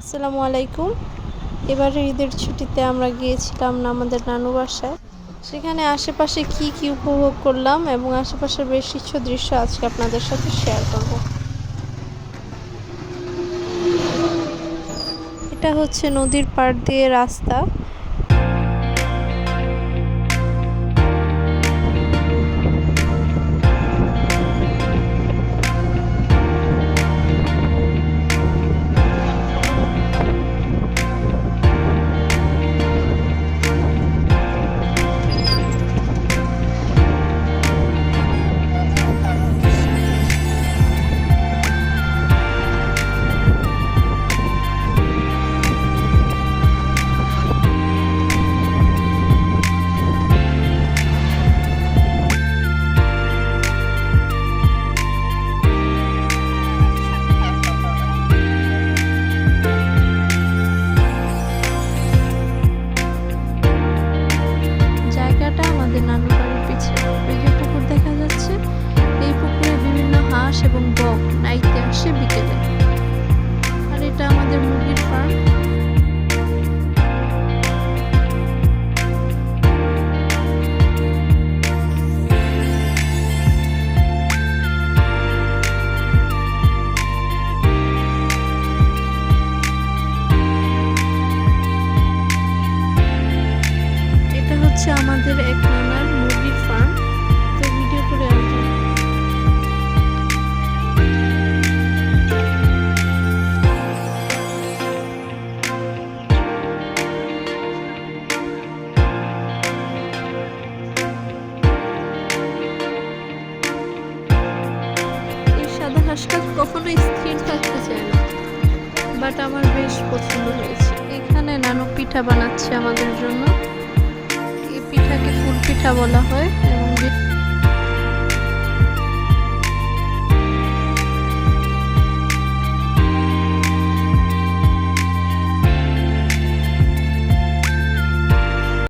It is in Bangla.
আসসালামু আলাইকুম। এবারে ঈদের ছুটিতে আমরা গিয়েছিলাম আমাদের নানু বাসায়। সেখানে আশেপাশে কি কি উপভোগ করলাম এবং আশেপাশের বেশ কিছু দৃশ্য আজকে আপনাদের সাথে শেয়ার করব। এটা হচ্ছে নদীর পাড় দিয়ে রাস্তা। হাঁস এবং বক নাইতে আসে বিকেলে। আর এটা আমাদের মুরগির ফার্ম হচ্ছে আমাদের এক এই কখনো স্থির থাকতে চায় না। বাট আমার বেশ পছন্দ হয়েছে। এখানে নানু পিঠা বানাচ্ছে আমাদের জন্য। এই পিঠাকে ফুল পিঠা বলা হয়।